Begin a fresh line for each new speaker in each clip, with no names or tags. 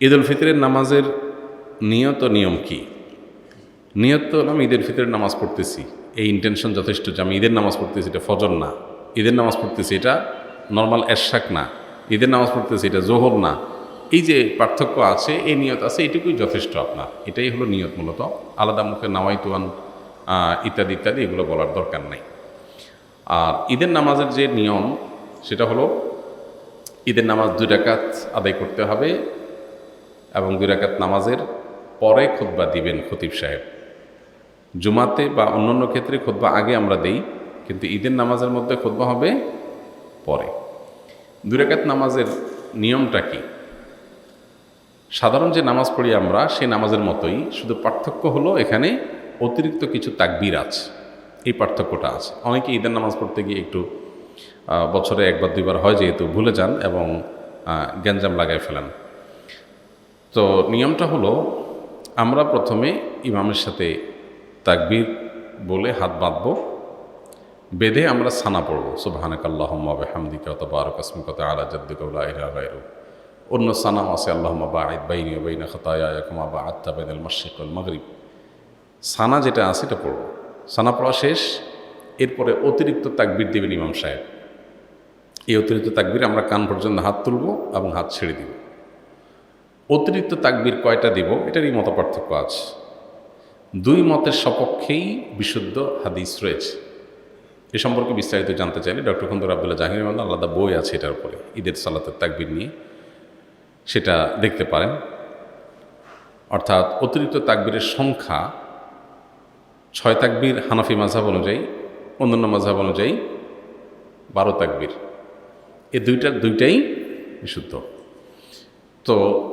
ঈদ উল ফিতরের নামাজের নিয়ত নিয়ম কি? নিয়ত তো হলাম ঈদের ফিতরের নামাজ পড়তেছি। এই ইন্টেনশন যথেষ্ট যে আমি ঈদের নামাজ পড়তেছি এটা ফজর না। ঈদের নামাজ পড়তেছি এটা নর্মাল এরশাক না। ঈদের নামাজ পড়তেছি এটা জোহর না। এই যে পার্থক্য আছে এই নিয়ত আছে এটুকুই যথেষ্ট আপনার। এটাই হলো নিয়ত মূলত। আলাদা মুখে নাওয়াইতুয়ান আহ, ইত্যাদি ইত্যাদি এগুলো বলার দরকার নাই। আর ঈদের নামাজের যে নিয়ম সেটা হলো ঈদের নামাজ দুই রাকাত আদায় করতে হবে। এবং দুই রাকাত নামাজের পরে খুতবা দিবেন খতিব সাহেব। জুমাতে বা অন্যান্য ক্ষেত্রে খুতবা আগে আমরা দেই, কিন্তু ঈদের নামাজের মধ্যে খুতবা হবে পরে। দুই রাকাত নামাজের নিয়মটা কি? সাধারণ যে নামাজ পড়ি আমরা, সেই নামাজের মতোই শুধু পার্থক্য হলো এখানে অতিরিক্ত কিছু তাকবির আছে, এই পার্থক্যটা আছে। অনেকে ঈদের নামাজ পড়তে গিয়ে একটু বছরে একবার, দুইবার হয় যেহেতু ভুলে যান এবং গ্যাঞ্জাম লাগায় ফেলেন। তো নিয়মটা হলো, আমরা প্রথমে ইমামের সাথে তাকবির বলে হাত বাঁধবো, বেঁধে আমরা সানা পড়ব সুবাহানাক আল্লাহম্মা হামদিকা অত বারক আসমিকত আলা জাদ্দিকা ইলা গায়রু অন্য সানাও আছে, আল্লাহম্মা আত্তা বাইনাল সানা যেটা আছে এটা পড়ব। সানা পড়া শেষ, এরপরে অতিরিক্ত তাকবির দেবেন ইমাম সাহেব। এই অতিরিক্ত তাকবির আমরা কান পর্যন্ত হাত তুলব এবং হাত ছেড়ে দিব। অতিরিক্ত তাকবির কয়টা দিব? এটারই মত পার্থক্য আছে। দুই মতের সপক্ষেই বিশুদ্ধ হাদিস রয়েছে। এ সম্পর্কে বিস্তারিত জানতে চাইলে ডক্টর খন্দর আবদুল্লাহ জাহির রহমান আলাদা বই আছে এটার উপরে। ঈদের সালাতের তাকবির নিয়ে সেটা দেখতে পারেন। অর্থাৎ অতিরিক্ত তাকবীরের সংখ্যা ছয় তাকবীর হানাফি মাঝহাব অনুযায়ী, অন্যান্য মাঝহাব অনুযায়ী বারো তাকবীর। এ দুইটার দুইটাই বিশুদ্ধ। তো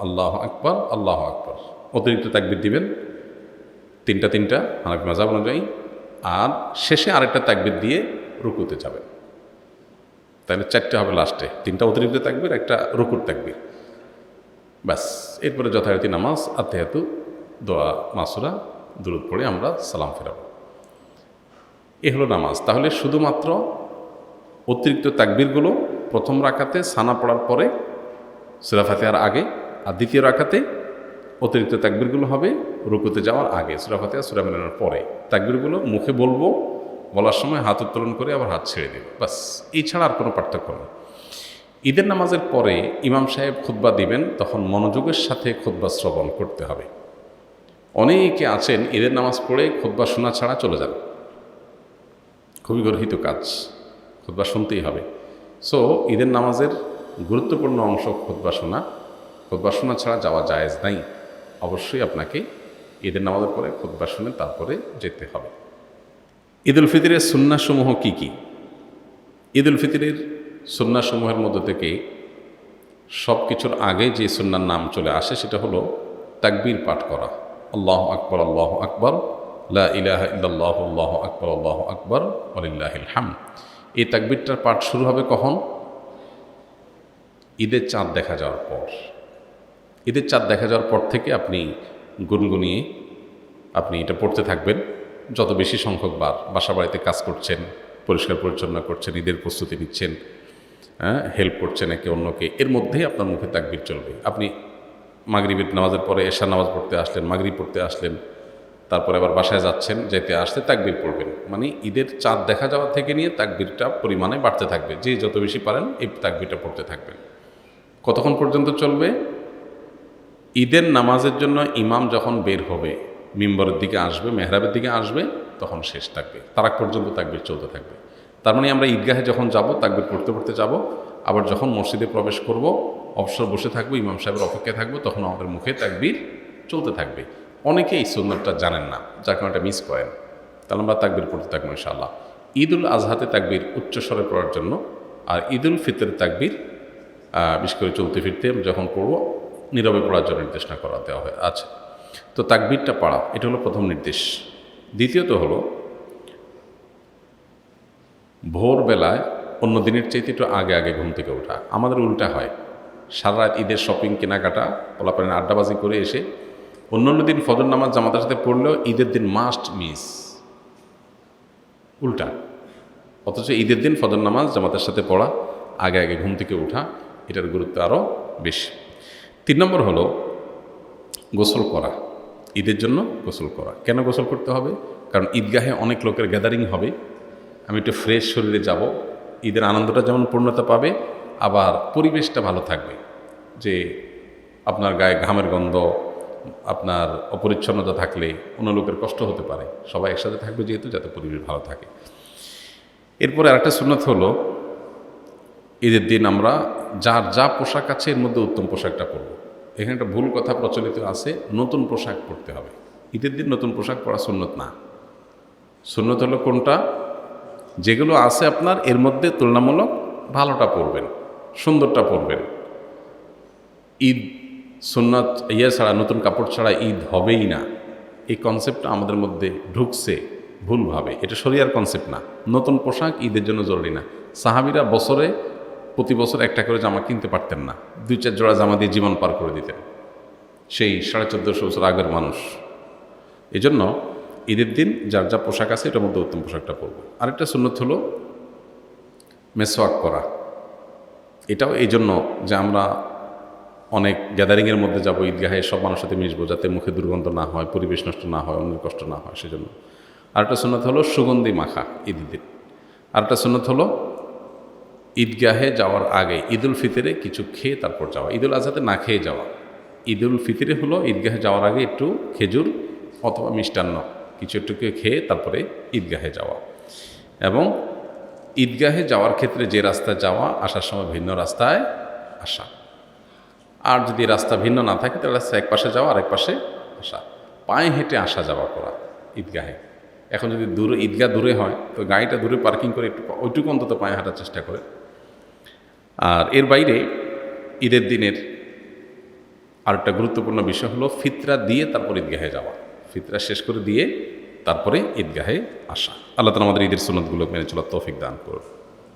আল্লাহ আকবর আল্লাহ আকবর। অতিরিক্ত তাকবির দিবেন। তিনটা তিনটা, হানাফি মাজাব অনুযায়ী। আর শেষে আরেকটা তাকবির দিয়ে রুকুতে যাবেন। তাহলে চারটে হবে লাস্টে। তিনটা অতিরিক্ত তাকবির, একটা রুকুর তাকবির। ব্যাস, এরপরে যথারীতি নামাজ আত্মেহাতু দোয়া, মাসুরা দূরত পড়ে আমরা সালাম ফেরাব। এ হলো নামাজ। তাহলে শুধুমাত্র অতিরিক্ত তাকবীরগুলো প্রথম রাখাতে সানা পড়ার পরে সুরা ফাতেহার আগে আর দ্বিতীয় রাখাতে অতিরিক্ত তাকবীরগুলো হবে রুকুতে যাওয়ার আগে, সুরা ফাতেহা, সুরা মেলানোর পরে। তাকবীরগুলো মুখে বলব, বলার সময় হাত উত্তোলন করে আবার হাত ছেড়ে দেবে। বাস এই ছাড়া আর কোনো পার্থক্য নেই। ঈদের নামাজের পরে ইমাম সাহেব খুতবা দিবেন, তখন মনোযোগের সাথে খুতবা শ্রবণ করতে হবে। অনেকে আছেন, ঈদের নামাজ পড়ে খুতবা শোনা ছাড়া চলে যান। খুবই গর্হিত কাজ, খুতবা শুনতেই হবে। সো ঈদের নামাজের গুরুত্বপূর্ণ অংশ খুতবা শোনা। খুতবা শোনা ছাড়া যাওয়া জায়েজ নাই। অবশ্যই আপনাকে ঈদের নামাজের পরে খুতবা শুনে তারপরে যেতে হবে। ঈদ উল ফিতরের সুন্নাসমূহ কী কী? ঈদ উল ফিতরের সুন্নাসমূহের মধ্য থেকে সব কিছুর আগে যে সুন্নার নাম চলে আসে সেটা হলো তাকবীর পাঠ করা। আল্লাহ আকবর আল্লাহ আকবর, লা ইলাহা আল্লাহ আকবর আল্লাহ আকবর আলিল্লাহিল হাম এই তাকবীরটার পাঠ শুরু হবে কখন? ঈদের চাঁদ দেখা যাওয়ার পর। ঈদের চাঁদ দেখা যাওয়ার পর থেকে আপনি গুনগুনিয়ে আপনি এটা পড়তে থাকবেন। যত বেশি সংখ্যক বার বাসা বাড়িতে কাজ করছেন, পরিষ্কার পরিচ্ছন্ন করছেন, ঈদের প্রস্তুতি নিচ্ছেন হ্যাঁ হেল্প করছেন একে অন্যকে, এর মধ্যেই আপনার মুখে তাকবির চলবে। আপনি মাগরিবের নামাজের পরে এশা নামাজ পড়তে আসলেন, মাগরিব পড়তে আসলেন, তারপরে আবার বাসায় যাচ্ছেন যেতে আসতে তাকবির পড়বেন। মানে ঈদের চাঁদ দেখা যাওয়া থেকে নিয়ে তাকবিরটা পরিমাণে বাড়তে থাকবে। যে যত বেশি পারেন এই তাকবিরটা পড়তে থাকবেন। কতক্ষণ পর্যন্ত চলবে? ঈদের নামাজের জন্য ইমাম যখন বের হবে, মিম্বরের দিকে আসবে, মেহরাবের দিকে আসবে, তখন শেষ থাকবে, তারাক পর্যন্ত তাকবির চলতে থাকবে। তার মানে আমরা ঈদগাহে যখন যাব, তাকবির পড়তে পড়তে যাব, আবার যখন মসজিদে প্রবেশ করব, অবসর বসে থাকব, ইমাম সাহেবের অপেক্ষায় থাকব, তখন আমাদের মুখে তাকবির চলতে থাকবে। অনেকে এই সুন্দরটা জানেন না, যার কারণে মিস করেন। তাহলে আমরা তাকবির পড়তে থাকব ইনশাআল্লাহ। ঈদ উল আজহাতে তাকবির উচ্চস্বরে পড়ার জন্য, আর ঈদ উল ফিতর তাকবির বিশেষ করে চলতে ফিরতে যখন পড়ব নীরবে পড়ার জন্য নির্দেশনা করা দেওয়া হয় আচ্ছা তো তাকবিরটা পড়া এটা হলো প্রথম নির্দেশ। দ্বিতীয়ত হলো, ভোরবেলায় অন্য দিনের চাইতে একটু আগে আগে ঘুম থেকে ওঠা। আমাদের উল্টা হয়। সারা রাত ঈদের শপিং কেনাকাটা, পোলাপানের আড্ডাবাজি করে এসে অন্য অন্য দিন ফজর নামাজ জামাতের সাথে পড়লেও ঈদের দিন মাস্ট মিস উল্টা। অথচ ঈদের দিন ফজর নামাজ জামাতের সাথে পড়া, আগে আগে ঘুম থেকে ওঠা, এটার গুরুত্ব আরও বেশি। তিন নম্বর হলো গোসল করা। ঈদের জন্য গোসল করা। কেন গোসল করতে হবে? কারণ ঈদগাহে অনেক লোকের গ্যাদারিং হবে। আমি একটু ফ্রেশ শরীরে যাব। ঈদের আনন্দটা যেমন পূর্ণতা পাবে, আবার পরিবেশটা ভালো থাকবে। যে আপনার গায়ে ঘামের গন্ধ, আপনার অপরিচ্ছন্নতা থাকলে অন্য লোকের কষ্ট হতে পারে। সবাই একসাথে থাকবে যেহেতু, যাতে পরিবেশ ভালো থাকে। এরপরে আরেকটা সুন্নত হলো, ঈদের দিন আমরা যার যা পোশাক আছে এর মধ্যে উত্তম পোশাকটা পরব। এখানে একটা ভুল কথা প্রচলিত আছে, নতুন পোশাক পরতে হবে। ঈদের দিন নতুন পোশাক পরা সুন্নত না। সুন্নত হলো কোনটা? যেগুলো আছে আপনার, এর মধ্যে তুলনামূলক ভালোটা পরবেন, সুন্দরটা পরবেন। ঈদ, সুন্নত ইয়ে ছাড়া, নতুন কাপড় ছাড়া ঈদ হবেই না। এই কনসেপ্টটা আমাদের মধ্যে ঢুকছে ভুলভাবে। এটা শরিয়ার কনসেপ্ট না। নতুন পোশাক ঈদের জন্য জরুরি না। সাহাবিরা বছরে প্রতি বছর একটা করে জামা কিনতে পারতেন না। দুই চার জোড়া জামা দিয়ে জীবন পার করে দিতেন। সেই সাড়ে চোদ্দোশো বছর আগের মানুষ। এজন্য ঈদের দিন যার যা পোশাক আছে এটার মধ্যে উত্তম পোশাকটা পরবো। আরেকটা সুন্নত হলো মেসওয়াক করা এটাও এই জন্য যে আমরা অনেক গ্যাদারিংয়ের মধ্যে যাব, ঈদগাহে সব মানুষের সাথে মিশবো যাতে মুখে দুর্গন্ধ না হয়, পরিবেশ নষ্ট না হয়, অন্যের কষ্ট না হয়, সেজন্য। আরেকটা সুন্নত হলো সুগন্ধি মাখা ঈদের দিন। আরেকটা সুন্নত হলো ঈদগাহে যাওয়ার আগে ঈদুল ফিতরে কিছু খেয়ে তারপর যাওয়া। ঈদুল আজহাতে না খেয়ে যাওয়া। ঈদুল ফিতরে হলো ঈদগাহে যাওয়ার আগে একটু খেজুর অথবা মিষ্টান্ন কিছু একটু খেয়ে তারপরে ঈদগাহে যাওয়া। এবং ঈদগাহে যাওয়ার ক্ষেত্রে যে রাস্তায় যাওয়া, আসার সময় ভিন্ন রাস্তায় আসা। আর যদি রাস্তা ভিন্ন না থাকে, তাহলে রাস্তা এক পাশে যাওয়া, আরেক পাশে আসা। পায়ে হেঁটে আসা যাওয়া করা ঈদগাহে। এখন যদি দূরে, ঈদগাহ দূরে হয়, তো গাড়িটা দূরে পার্কিং করে একটু, ওইটুকু অন্তত পায়ে হাঁটার চেষ্টা করে। আর এর বাইরে ঈদের দিনের আরেকটা গুরুত্বপূর্ণ বিষয় হলো ফিতরা দিয়ে তারপর ঈদগাহে যাওয়া। ফিতরা শেষ করে দিয়ে তারপরে ঈদগাহে আসা। আল্লাহ তালা আমাদের ঈদের সুন্নতগুলো মেনে চলার তৌফিক দান করুন।